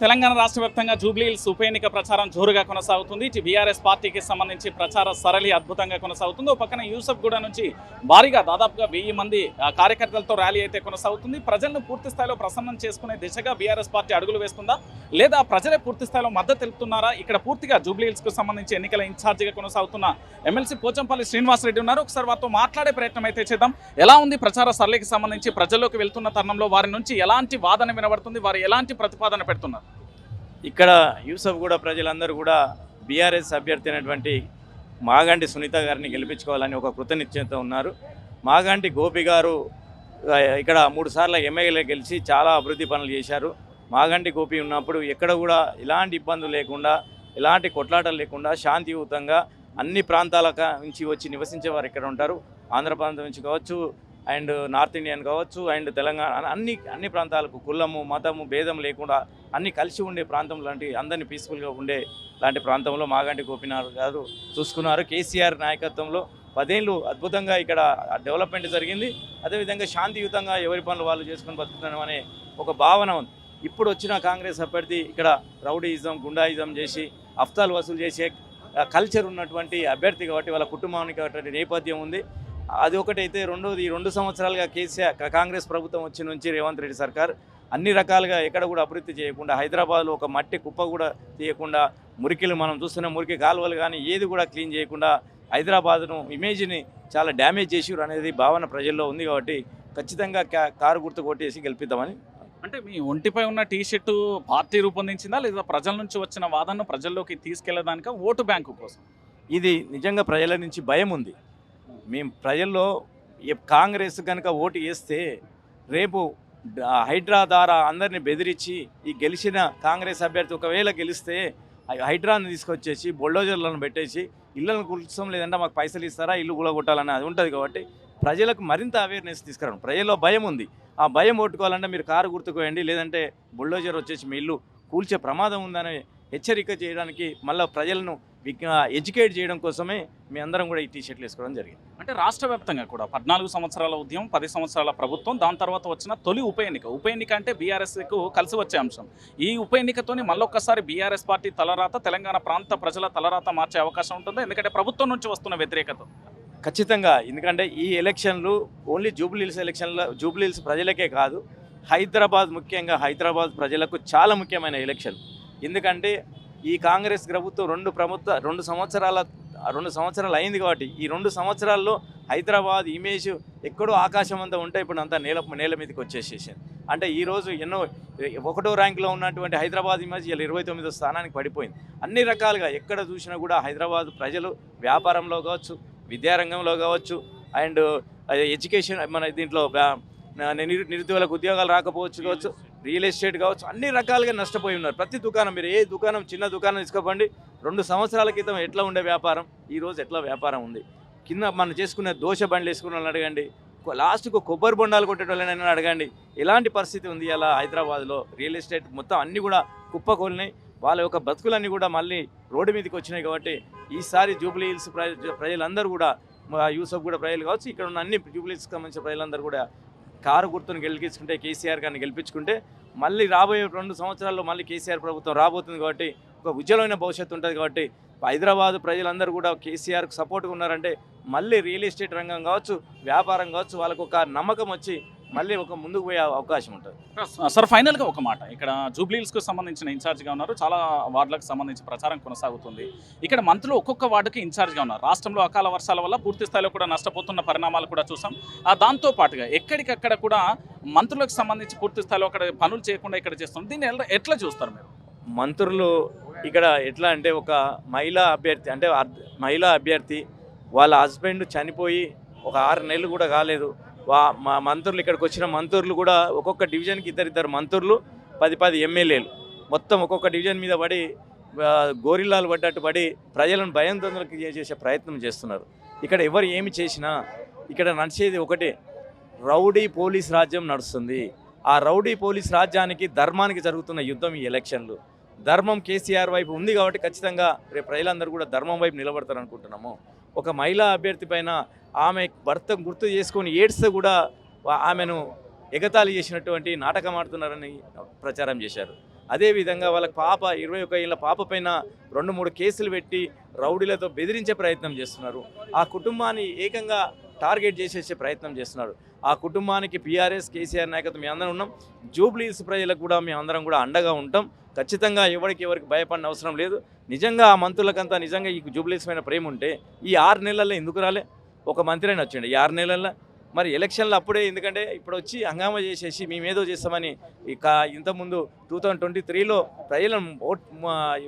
తెలంగాణ రాష్ట్ర వ్యాప్తంగా జూబ్లీహిల్స్ ఉప ఎన్నిక ప్రచారం జోరుగా కొనసాగుతుంది. ఇటు బీఆర్ఎస్ పార్టీకి సంబంధించి ప్రచార సరళి అద్భుతంగా కొనసాగుతుంది. ఓ పక్కన యూసఫ్ గూడ నుంచి భారీగా దాదాపుగా వెయ్యి మంది కార్యకర్తలతో ర్యాలీ అయితే కొనసాగుతుంది. ప్రజలను పూర్తి స్థాయిలో ప్రసన్నం చేసుకునే దిశగా బీఆర్ఎస్ పార్టీ అడుగులు వేస్తుందా? లేదా ప్రజలే పూర్తి స్థాయిలో మద్దతు తెలుపుతున్నారా? ఇక్కడ పూర్తిగా జూబ్లీహిల్స్కు సంబంధించి ఎన్నికల ఇన్ఛార్జిగా కొనసాగుతున్న ఎమ్మెల్సీ పోచంపల్లి శ్రీనివాసరెడ్డి ఉన్నారు. ఒకసారి వారితో మాట్లాడే ప్రయత్నం అయితే చేద్దాం. ఎలా ఉంది ప్రచార సరళికి సంబంధించి ప్రజల్లోకి వెళ్తున్న తరుణంలో వారి నుంచి ఎలాంటి వాదన వినబడుతుంది? వారు ఎలాంటి ప్రతిపాదన పెడుతున్నారు? ఇక్కడ యూసఫ్ కూడా ప్రజలందరూ కూడా బీఆర్ఎస్ అభ్యర్థి అయినటువంటి మాగంటి సునీత గారిని గెలిపించుకోవాలని ఒక కృతనిశ్చయంతో ఉన్నారు. మాగంటి గోపి గారు ఇక్కడ మూడు సార్లు గెలిచి చాలా అభివృద్ధి పనులు చేశారు. మాగంటి గోపి ఉన్నప్పుడు ఎక్కడ కూడా ఎలాంటి ఇబ్బందులు లేకుండా ఎలాంటి కొట్లాటలు లేకుండా శాంతియుతంగా అన్ని ప్రాంతాల నుంచి వచ్చి నివసించే వారు ఇక్కడ ఉంటారు. ఆంధ్ర ప్రాంతం నుంచి కావచ్చు అండ్ నార్త్ ఇండియన్ కావచ్చు అండ్ తెలంగాణ అన్ని అన్ని ప్రాంతాలకు కులము మతము భేదం లేకుండా అన్ని కలిసి ఉండే ప్రాంతం లాంటి అందరినీ పీస్ఫుల్గా ఉండే లాంటి ప్రాంతంలో మాగంటి గోపినాథ్ గారు చూసుకున్నారు. కేసీఆర్ నాయకత్వంలో పదేళ్ళు అద్భుతంగా ఇక్కడ డెవలప్మెంట్ జరిగింది. అదేవిధంగా శాంతియుతంగా ఎవరి పనులు వాళ్ళు చేసుకొని బతుకుతున్నాం అనే ఒక భావన ఉంది. ఇప్పుడు వచ్చిన కాంగ్రెస్ అభ్యర్థి ఇక్కడ రౌడీయిజం గుండాయిజం చేసి అఫ్తాలు వసూలు చేసే కల్చర్ ఉన్నటువంటి అభ్యర్థి కాబట్టి వాళ్ళ కుటుంబానికి అటువంటి నేపథ్యం ఉంది. అది ఒకటైతే రెండోది ఈ రెండు సంవత్సరాలుగా కేసీఆర్ కాంగ్రెస్ ప్రభుత్వం వచ్చి నుంచి రేవంత్ రెడ్డి సర్కార్ అన్ని రకాలుగా ఎక్కడ కూడా అభివృద్ధి చేయకుండా హైదరాబాద్లో ఒక మట్టి కుప్ప కూడా తీయకుండా మురికిలు మనం చూస్తున్న మురికి కాలువలు కానీ ఏది కూడా క్లీన్ చేయకుండా హైదరాబాద్ను ఇమేజ్ని చాలా డ్యామేజ్ చేసిరు అనేది భావన ప్రజల్లో ఉంది కాబట్టి ఖచ్చితంగా కారు గుర్తు కొట్టేసి గెలిపిద్దామని. అంటే మీ ఒంటిపై ఉన్న టీ షర్టు పార్టీ రూపొందించిందా లేదా ప్రజల నుంచి వచ్చిన వాదనను ప్రజల్లోకి తీసుకెళ్ళడానిక ఓటు బ్యాంకు కోసం? ఇది నిజంగా ప్రజల నుంచి భయం ఉంది. మేము ప్రజల్లో కాంగ్రెస్ కనుక ఓటు వేస్తే రేపు హైడ్రా ద్వారా అందరిని బెదిరించి ఈ గెలిచిన కాంగ్రెస్ అభ్యర్థి ఒకవేళ గెలిస్తే హైడ్రాని తీసుకొచ్చేసి బొల్డోజర్లను పెట్టేసి ఇళ్ళను కూర్చోం లేదంటే మాకు పైసలు ఇస్తారా ఇల్లు కూలగొట్టాలని అది ఉంటుంది కాబట్టి ప్రజలకు మరింత అవేర్నెస్ తీసుకురావడం ప్రజల్లో భయం ఉంది. ఆ భయం ఒట్టుకోవాలంటే మీరు కారు గుర్తుకోయండి లేదంటే బుల్డోజర్ వచ్చేసి మీ ఇల్లు కూల్చే ప్రమాదం ఉందని హెచ్చరిక చేయడానికి మళ్ళీ ప్రజలను ఎడ్యుకేట్ చేయడం కోసమే మీ అందరం కూడా ఈ టీ షర్ట్లు వేసుకోవడం జరిగింది. అంటే రాష్ట్ర వ్యాప్తంగా కూడా పద్నాలుగు సంవత్సరాల ఉద్యమం పది సంవత్సరాల ప్రభుత్వం దాని తర్వాత వచ్చిన తొలి ఉప ఎన్నిక. ఉప ఎన్నిక అంటే బీఆర్ఎస్కు కలిసి వచ్చే అంశం. ఈ ఉప ఎన్నికతోని మళ్ళొక్కసారి బీఆర్ఎస్ పార్టీ తలరాత తెలంగాణ ప్రాంత ప్రజల తలరాత మార్చే అవకాశం ఉంటుంది. ఎందుకంటే ప్రభుత్వం నుంచి వస్తున్న వ్యతిరేకత. ఖచ్చితంగా. ఎందుకంటే ఈ ఎలక్షన్లు ఓన్లీ జూబ్లీహిల్స్ ఎలక్షన్ల జూబ్లీహిల్స్ ప్రజలకే కాదు హైదరాబాద్ ముఖ్యంగా హైదరాబాద్ ప్రజలకు చాలా ముఖ్యమైన ఎలక్షన్. ఎందుకంటే ఈ కాంగ్రెస్ ప్రభుత్వం రెండు ప్రభుత్వ రెండు సంవత్సరాల రెండు సంవత్సరాలు అయింది కాబట్టి ఈ రెండు సంవత్సరాల్లో హైదరాబాద్ ఇమేజ్ ఎక్కడో ఆకాశం అంతా ఉంటే ఇప్పుడు అంతా నేల నేల మీదకి వచ్చేసేసింది. అంటే ఈరోజు ఎన్నో ఒకటో ర్యాంకులో ఉన్నటువంటి హైదరాబాద్ ఇమేజ్ ఇలా ఇరవై తొమ్మిదో స్థానానికి పడిపోయింది. అన్ని రకాలుగా ఎక్కడ చూసినా కూడా హైదరాబాద్ ప్రజలు వ్యాపారంలో కావచ్చు విద్యారంగంలో కావచ్చు అండ్ ఎడ్యుకేషన్ మన దీంట్లో నిరుద్యోగులకు ఉద్యోగాలు రాకపోవచ్చు కావచ్చు రియల్ ఎస్టేట్ కావచ్చు అన్ని రకాలుగా నష్టపోయి ఉన్నారు. ప్రతి దుకాణం మీరు ఏ దుకాణం చిన్న దుకాణం తీసుకోకండి. రెండు సంవత్సరాల క్రితం ఎట్లా ఉండే వ్యాపారం? ఈ రోజు ఎట్లా వ్యాపారం ఉంది? కింద మనం చేసుకునే దోశ బండ్లు వేసుకున్న వాళ్ళని అడగండి. లాస్ట్కు కొబ్బరి బొండాలు కొట్టేటోళ్ళని అడగండి. ఎలాంటి పరిస్థితి ఉంది అలా హైదరాబాద్లో? రియల్ ఎస్టేట్ మొత్తం అన్నీ కూడా కుప్పకూలినాయి. వాళ్ళ యొక్క బతుకులన్నీ కూడా మళ్ళీ రోడ్డు మీదకి వచ్చినాయి కాబట్టి ఈసారి జూబ్లీ హిల్స్ ప్రజ ప్రజలందరూ కూడా యూసఫ్ కూడా ప్రజలు కావచ్చు ఇక్కడ ఉన్న అన్ని జూబ్లీ హిల్స్కి సంబంధించిన ప్రజలందరూ కూడా కారు గుర్తును గెలిపించుకుంటే కేసీఆర్ గారిని గెలిపించుకుంటే మళ్ళీ రాబోయే రెండు సంవత్సరాల్లో మళ్ళీ కేసీఆర్ ప్రభుత్వం రాబోతుంది కాబట్టి ఒక ఉజ్వలమైన భవిష్యత్తు ఉంటుంది కాబట్టి హైదరాబాద్ ప్రజలందరూ కూడా కేసీఆర్కు సపోర్ట్గా ఉన్నారంటే మళ్ళీ రియల్ ఎస్టేట్ రంగం కావచ్చు వ్యాపారం కావచ్చు వాళ్ళకు ఒక నమ్మకం వచ్చి మళ్ళీ ఒక ముందుకు పోయే అవకాశం ఉంటుంది. సార్ ఫైనల్గా ఒక మాట. ఇక్కడ జూబ్లీహిల్స్కు సంబంధించిన ఇన్ఛార్జ్గా ఉన్నారు. చాలా వార్డులకు సంబంధించి ప్రచారం కొనసాగుతుంది. ఇక్కడ మంత్రులు ఒక్కొక్క వార్డుకి ఇన్ఛార్జ్గా ఉన్నారు. రాష్ట్రంలో అకాల వర్షాల వల్ల పూర్తి స్థాయిలో కూడా నష్టపోతున్న పరిణామాలు కూడా చూసాం. ఆ దాంతో పాటుగా ఎక్కడికక్కడ కూడా మంత్రులకు సంబంధించి పూర్తి స్థాయిలో అక్కడ పనులు చేయకుండా ఇక్కడ చేస్తున్నారు. దీన్ని ఎలా- ఎట్లా చూస్తారు మీరు? మంత్రులు ఇక్కడ ఎట్లా అంటే ఒక మహిళా అభ్యర్థి అంటే మహిళా అభ్యర్థి వాళ్ళ హస్బెండ్ చనిపోయి ఒక ఆరు నెలలు కూడా కాలేదు. మా మంత్రులు ఇక్కడికి వచ్చిన మంత్రులు కూడా ఒక్కొక్క డివిజన్కి ఇద్దరిద్దరు మంత్రులు పది పది ఎమ్మెల్యేలు. మొత్తం ఒక్కొక్క డివిజన్ మీద పడి గోరిల్లాలు పడ్డట్టు పడి ప్రజలను భయంతొందరకి చేసే ప్రయత్నం చేస్తున్నారు. ఇక్కడ ఎవరు ఏమి చేసినా ఇక్కడ నడిచేది ఒకటే రౌడీ పోలీస్ రాజ్యం నడుస్తుంది. ఆ రౌడీ పోలీస్ రాజ్యానికి ధర్మానికి జరుగుతున్న యుద్ధం ఈ ఎలక్షన్లు. ధర్మం కేసీఆర్ వైపు ఉంది కాబట్టి ఖచ్చితంగా రేపు ప్రజలందరూ కూడా ధర్మం వైపు నిలబడతారు అనుకుంటున్నాము ఒక మహిళా అభ్యర్థి పైన ఆమె భర్త గుర్తు చేసుకొని ఏడ్స్తే కూడా ఆమెను ఎగతాళి చేసినటువంటి నాటకం ఆడుతున్నారని ప్రచారం చేశారు. అదేవిధంగా వాళ్ళ పాప ఇరవై ఒక ఏళ్ళ పాప పైన రెండు మూడు కేసులు పెట్టి రౌడీలతో బెదిరించే ప్రయత్నం చేస్తున్నారు. ఆ కుటుంబాన్ని ఏకంగా టార్గెట్ చేసేసే ప్రయత్నం చేస్తున్నారు. ఆ కుటుంబానికి పీఆర్ఎస్ కేసీఆర్ నాయకత్వం మేము అందరం ఉన్నాం. జూబ్లీస్ ప్రజలకు కూడా మేము అందరం కూడా అండగా ఉంటాం. ఖచ్చితంగా ఎవరికి ఎవరికి భయపడిన అవసరం లేదు. నిజంగా ఆ మంత్రులకంతా నిజంగా ఈ జూబ్లీస్ పైన ప్రేమ ఉంటే ఈ ఆరు నెలల్లో ఎందుకు రాలే? ఒక మంత్రి అయినా వచ్చిండు ఆరు నెలల్లో మరి ఎలక్షన్లు అప్పుడే ఎందుకంటే ఇప్పుడు వచ్చి హంగామా చేసేసి మేమేదో చేస్తామని ఇక ఇంతకుముందు టూ థౌజండ్ ట్వంటీ త్రీలో ప్రజలను ఓట్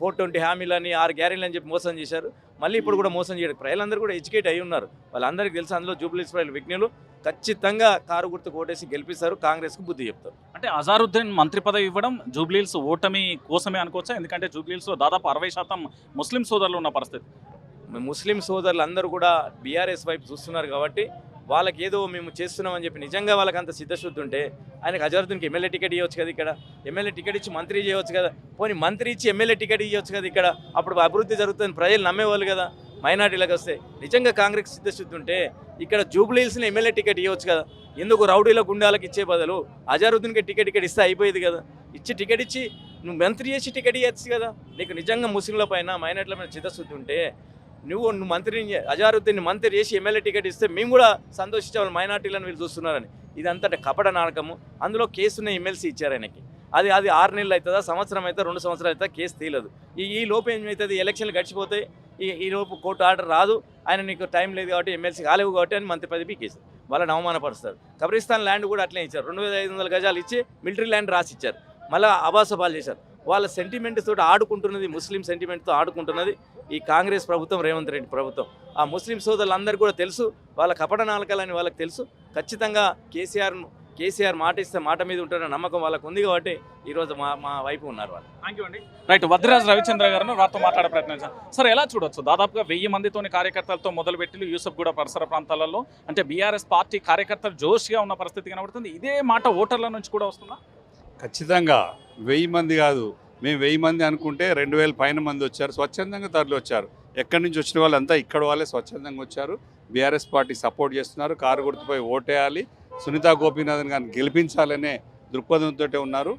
ఫోర్ ట్వంటీ హామీలని ఆరు గ్యారెంటీలు అని చెప్పి మోసం చేశారు. మళ్ళీ ఇప్పుడు కూడా మోసం చేయడం. ప్రజలందరూ కూడా ఎడ్యుకేట్ అయి ఉన్నారు. వాళ్ళందరికీ తెలుసు అందులో జూబ్లీస్ ప్రజలు విజ్ఞులు ఖచ్చితంగా కారు గుర్తు కోటేసి గెలిపిస్తారు. కాంగ్రెస్కు బుద్ధి చెప్తారు. అంటే అజారుద్దీన్ మంత్రి పదవి ఇవ్వడం జూబ్లీల్స్ ఓటమి కోసమే అనుకోవచ్చా? ఎందుకంటే జూబ్లీల్స్లో దాదాపు అరవై శాతం ముస్లిం సోదరులు ఉన్న పరిస్థితి. ముస్లిం సోదరులు అందరూ కూడా బీఆర్ఎస్ వైపు చూస్తున్నారు కాబట్టి వాళ్ళకి ఏదో మేము చేస్తున్నామని చెప్పి నిజంగా వాళ్ళకి అంత సిద్ధశుద్ధి ఉంటే ఆయనకు అజరుద్దీన్కి ఎమ్మెల్యే టికెట్ ఇవ్వచ్చు కదా ఇక్కడ. ఎమ్మెల్యే టికెట్ ఇచ్చి మంత్రి చేయవచ్చు కదా. పోనీ మంత్రి ఇచ్చి ఎమ్మెల్యే టికెట్ ఇవ్వచ్చు కదా ఇక్కడ. అప్పుడు అభివృద్ధి జరుగుతుంది ప్రజలు నమ్మేవాళ్ళు కదా. మైనార్టీలకు వస్తే నిజంగా కాంగ్రెస్ సిద్ధశుద్ధి ఉంటే ఇక్కడ జూబ్లీహిల్స్ని ఎమ్మెల్యే టికెట్ ఇవ్వచ్చు కదా. ఎందుకు రౌడీల గుండాలకు ఇచ్చే బదులు అజరుద్దీన్కి టికెట్ టికెట్ ఇస్తే అయిపోయేది కదా. ఇచ్చి టికెట్ ఇచ్చి నువ్వు మంత్రి చేసి టికెట్ ఇవ్వచ్చు కదా. నీకు నిజంగా ముస్లింల పైన మైనార్టీల పైన చిత్తశుద్ధి ఉంటే నువ్వు నువ్వు మంత్రిని అజారుద్దీన్ని మంత్రి చేసి ఎమ్మెల్యే టికెట్ ఇస్తే మేము కూడా సంతోషించే వాళ్ళు మైనార్టీలను వీళ్ళు చూస్తున్నారని. ఇదంతా కపట నాటకము. అందులో కేసుని ఎమ్మెల్సీ ఇచ్చారు ఆయనకి. అది అది ఆరు నెలలు అవుతుందా సంవత్సరం అయితే రెండు సంవత్సరాలు అవుతుందా కేసు తీయలేదు. ఈ ఈ లోపు ఏమవుతుంది ఎలక్షన్లు గడిచిపోతాయి. ఈ ఈ లోపు కోర్టు ఆర్డర్ రాదు. ఆయన నీకు టైం లేదు కాబట్టి ఎమ్మెల్సీ కాలేవు కాబట్టి అని మంత్రి పదవి కేసు వాళ్ళని అవమానపరుస్తారు. కబ్రిస్తాన్ ల్యాండ్ కూడా అట్లే ఇచ్చారు. రెండు వేల ఐదు వందల గజాలు ఇచ్చి మిలిటరీ ల్యాండ్ రాసి ఇచ్చారు మళ్ళీ అబాసపాలు చేశారు. వాళ్ళ సెంటిమెంట్ తోటి ఆడుకుంటున్నది ముస్లిం సెంటిమెంట్తో ఆడుకుంటున్నది ఈ కాంగ్రెస్ ప్రభుత్వం రేవంత్ రెడ్డి ప్రభుత్వం. ఆ ముస్లిం సోదరులందరూ కూడా తెలుసు వాళ్ళ కపట నాలుకలని వాళ్ళకి తెలుసు. ఖచ్చితంగా కేసీఆర్ కేసీఆర్ మాట ఇస్తే మాట మీద ఉంటారన్న నమ్మకం వాళ్ళకు ఉంది కాబట్టి ఈరోజు మా మా వైపు ఉన్నారు వాళ్ళు. థ్యాంక్ యూ అండి. రైట్ వద్దిరాజు రవిచంద్ర గారిని వారితో మాట్లాడే ప్రయత్నించాం సార్ ఎలా చూడొచ్చు? దాదాపుగా వెయ్యి మందితోని కార్యకర్తలతో మొదలుపెట్టి యూసఫ్ కూడా పరిసర ప్రాంతాలలో. అంటే బీఆర్ఎస్ పార్టీ కార్యకర్తలు జోష్గా ఉన్న పరిస్థితి కనబడుతుంది. ఇదే మాట ఓటర్ల నుంచి కూడా వస్తుందా? ఖచ్చితంగా. వెయ్యి మంది కాదు. మేము వెయ్యి మంది అనుకుంటే రెండు వేల పైన మంది వచ్చారు. స్వచ్ఛందంగా తరలి వచ్చారు. ఎక్కడి నుంచి వచ్చిన వాళ్ళంతా ఇక్కడ వాళ్ళే స్వచ్ఛందంగా వచ్చారు. బీఆర్ఎస్ పార్టీ సపోర్ట్ చేస్తున్నారు. కారు గుర్తుపై ఓటేయాలి. సునీతా గోపీనాథన్ గారిని గెలిపించాలనే దృక్పథంతో ఉన్నారు.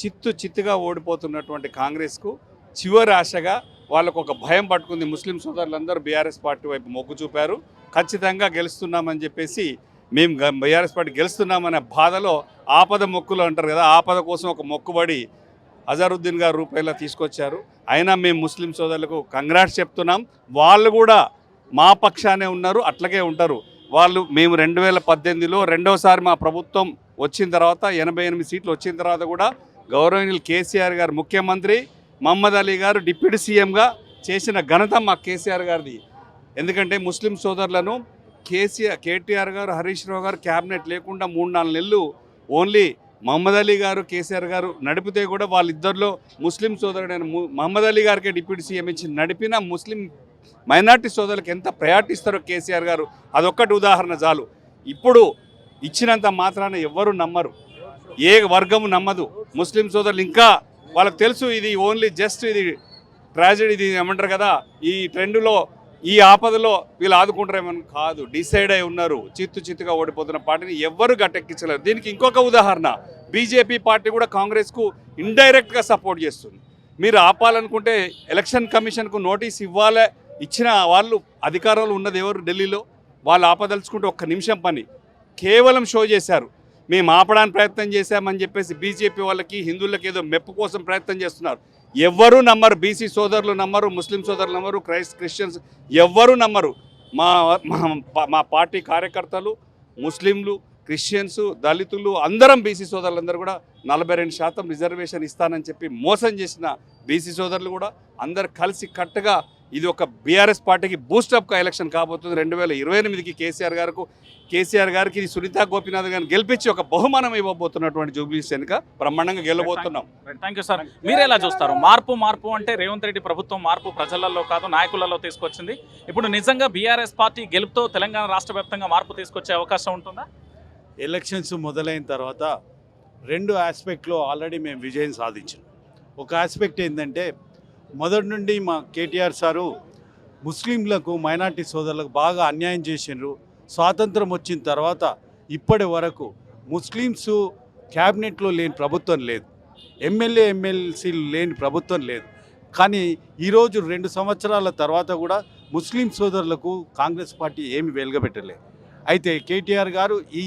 చిత్తు చిత్తుగా ఓడిపోతున్నటువంటి కాంగ్రెస్కు చివరి ఆశగా వాళ్ళకు ఒక భయం పట్టుకుంది ముస్లిం సోదరులందరూ బీఆర్ఎస్ పార్టీ వైపు మొగ్గు చూపారు. ఖచ్చితంగా గెలుస్తున్నామని చెప్పేసి మేము బీఆర్ఎస్ పార్టీ గెలుస్తున్నామనే బాధలో ఆపద మొక్కులు అంటారు కదా ఆపద కోసం ఒక మొక్కుబడి అజరుద్దీన్ గారు రూపాయల తీసుకొచ్చారు. అయినా మేము ముస్లిం సోదరులకు కంగ్రాట్స్ చెప్తున్నాం. వాళ్ళు కూడా మా పక్షానే ఉన్నారు అట్లాగే ఉంటారు. వాళ్ళు మేము రెండు వేల పద్దెనిమిదిలో రెండోసారి మా ప్రభుత్వం వచ్చిన తర్వాత ఎనభై ఎనిమిది సీట్లు వచ్చిన తర్వాత కూడా గౌరవనీయులు కేసీఆర్ గారు ముఖ్యమంత్రి మహమ్మద్ అలీ గారు డిప్యూటీ సీఎంగా చేసిన ఘనత మా కేసీఆర్ గారిది. ఎందుకంటే ముస్లిం సోదరులను కేసీఆర్ కేటీఆర్ గారు హరీష్ రావు గారు క్యాబినెట్ లేకుండా మూడు నాలుగు నెలలు ఓన్లీ మహమ్మద్ అలీ గారు కేసీఆర్ గారు నడిపితే కూడా వాళ్ళిద్దరిలో ముస్లిం సోదరుడైన ము- మహమ్మద్ అలీ గారికి డిప్యూటీ సీఎం ఇచ్చి నడిపిన ముస్లిం మైనార్టీ సోదరులకు ఎంత ప్రయాటిస్తారో కేసీఆర్ గారు అదొక్కటి ఉదాహరణ చాలు. ఇప్పుడు ఇచ్చినంత మాత్రాన ఎవ్వరు నమ్మరు. ఏ వర్గము నమ్మదు. ముస్లిం సోదరులు ఇంకా వాళ్ళకి తెలుసు ఇది ఓన్లీ జస్ట్ ఇది ట్రాజడీ ఇది ఏమంటారు కదా ఈ ట్రెండ్లో ఈ ఆపదలో వీళ్ళు ఆదుకుంటారేమని కాదు. డిసైడ్ అయి ఉన్నారు. చిత్తు చిత్తుగా ఓడిపోతున్న పార్టీని ఎవ్వరు గట్టెక్కించలేరు. దీనికి ఇంకొక ఉదాహరణ. బీజేపీ పార్టీ కూడా కాంగ్రెస్కు ఇండైరెక్ట్గా సపోర్ట్ చేస్తుంది. మీరు ఆపాలనుకుంటే ఎలక్షన్ కమిషన్కు నోటీస్ ఇవ్వాలే ఇచ్చిన వాళ్ళు అధికారంలో ఉన్నది ఎవరు ఢిల్లీలో? వాళ్ళు ఆపదలుచుకుంటే ఒక్క నిమిషం పని. కేవలం షో చేశారు. మేము ఆపడానికి ప్రయత్నం చేశామని చెప్పేసి బీజేపీ వాళ్ళకి హిందువులకి ఏదో మెప్పు కోసం ప్రయత్నం చేస్తున్నారు. ఎవ్వరూ నమ్మరు బీసీ సోదరులు నమ్మరు ముస్లిం సోదరులు నమ్మరు క్రైస్ట్ క్రిస్టియన్స్ ఎవ్వరూ నమ్మరు. మా మా- మా పార్టీ కార్యకర్తలు ముస్లింలు క్రిస్టియన్స్ దళితులు అందరం బీసీ సోదరులందరూ కూడా నలభై రెండు శాతం రిజర్వేషన్ ఇస్తానని చెప్పి మోసం చేసిన బీసీ సోదరులు కూడా అందరు కలిసి కట్టుగా ఇది ఒక బీఆర్ఎస్ పార్టీకి బూస్టప్ ఎలక్షన్ కాబోతుంది. రెండు వేల ఇరవై ఎనిమిదికి కేసీఆర్ గారికి కేసీఆర్ గారికి ఇది సునీతా గోపీనాథ్ గారిని గెలిపించి ఒక బహుమానం ఇవ్వబోతున్నటువంటి జూబ్లీస్ వెనుక బ్రహ్మాండంగా గెలబోతున్నాం. థ్యాంక్ యూ సార్ మీరు ఎలా చూస్తారు? మార్పు మార్పు అంటే రేవంత్ రెడ్డి ప్రభుత్వం మార్పు ప్రజలలో కాదు నాయకులలో తీసుకొచ్చింది. ఇప్పుడు నిజంగా బీఆర్ఎస్ పార్టీ గెలుపుతో తెలంగాణ రాష్ట్ర వ్యాప్తంగా మార్పు తీసుకొచ్చే అవకాశం ఉంటుందా? ఎలక్షన్స్ మొదలైన తర్వాత రెండు ఆస్పెక్ట్లో ఆల్రెడీ మేము విజయం సాధించాం. ఒక ఆస్పెక్ట్ ఏంటంటే మొదటి నుండి మా కేటీఆర్ సారు ముస్లింలకు మైనార్టీ సోదరులకు బాగా అన్యాయం చేసిండ్రు. స్వాతంత్రం వచ్చిన తర్వాత ఇప్పటి వరకు ముస్లిమ్స్ క్యాబినెట్లో లేని ప్రభుత్వం లేదు. ఎమ్మెల్యే ఎమ్మెల్సీలు లేని ప్రభుత్వం లేదు. కానీ ఈరోజు రెండు సంవత్సరాల తర్వాత కూడా ముస్లిం సోదరులకు కాంగ్రెస్ పార్టీ ఏమి వెలుగబెట్టలేదు అయితే కేటీఆర్ గారు ఈ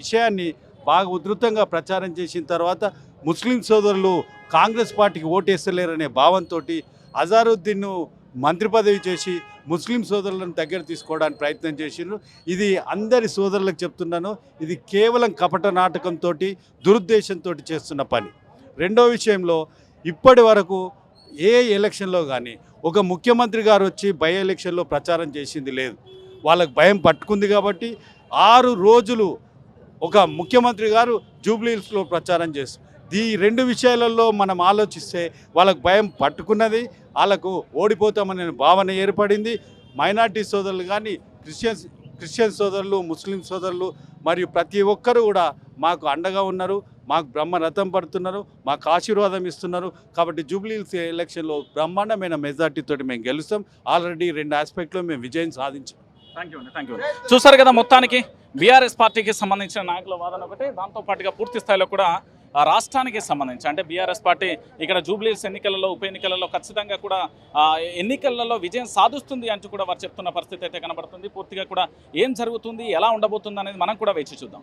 విషయాన్ని బాగా ఉధృతంగా ప్రచారం చేసిన తర్వాత ముస్లిం సోదరులు కాంగ్రెస్ పార్టీకి ఓటేస్తలేరనే భావంతో అజారుద్దీన్ను మంత్రి పదవి చేసి ముస్లిం సోదరులను దగ్గర తీసుకోవడానికి ప్రయత్నం చేసిండ్రు. ఇది అందరి సోదరులకు చెప్తున్నాను. ఇది కేవలం కపట నాటకంతో దురుద్దేశంతో చేస్తున్న పని. రెండో విషయంలో ఇప్పటి వరకు ఏ ఎలక్షన్లో కానీ ఒక ముఖ్యమంత్రి గారు వచ్చి బై ఎలక్షన్లో ప్రచారం చేసింది లేదు. వాళ్ళకు భయం పట్టుకుంది కాబట్టి ఆరు రోజులు ఒక ముఖ్యమంత్రి గారు జూబ్లీహిల్స్లో ప్రచారం చేస్తారు ఈ రెండు విషయాలలో మనం ఆలోచిస్తే వాళ్ళకు భయం పట్టుకున్నది వాళ్ళకు ఓడిపోతామనే భావన ఏర్పడింది. మైనార్టీ సోదరులు కానీ క్రిస్టియన్స్ క్రిస్టియన్ సోదరులు ముస్లిం సోదరులు మరియు ప్రతి ఒక్కరు కూడా మాకు అండగా ఉన్నారు మాకు బ్రహ్మ రథం పడుతున్నారు మాకు ఆశీర్వాదం ఇస్తున్నారు. కాబట్టి జూబ్లీ ఎలక్షన్లో బ్రహ్మాండమైన మెజార్టీతో మేము గెలుస్తాం. ఆల్రెడీ రెండు ఆస్పెక్ట్లో మేము విజయం సాధించాం. థ్యాంక్ యూ అండి థ్యాంక్ యూ చూసారు కదా మొత్తానికి? బీఆర్ఎస్ పార్టీకి సంబంధించిన నాయకుల వాదన ఒకటి. దాంతో పాటుగా పూర్తి స్థాయిలో కూడా రాష్ట్రానికి సంబంధించి అంటే బీఆర్ఎస్ పార్టీ ఇక్కడ జూబ్లీస్ ఎన్నికలలో ఉప ఎన్నికలలో ఖచ్చితంగా కూడా ఎన్నికలలో విజయం సాధిస్తుంది అంటూ కూడా వారు చెప్తున్న పరిస్థితి అయితే కనబడుతుంది. పూర్తిగా కూడా ఏం జరుగుతుంది ఎలా ఉండబోతుంది అనేది మనం కూడా వేచి చూద్దాం.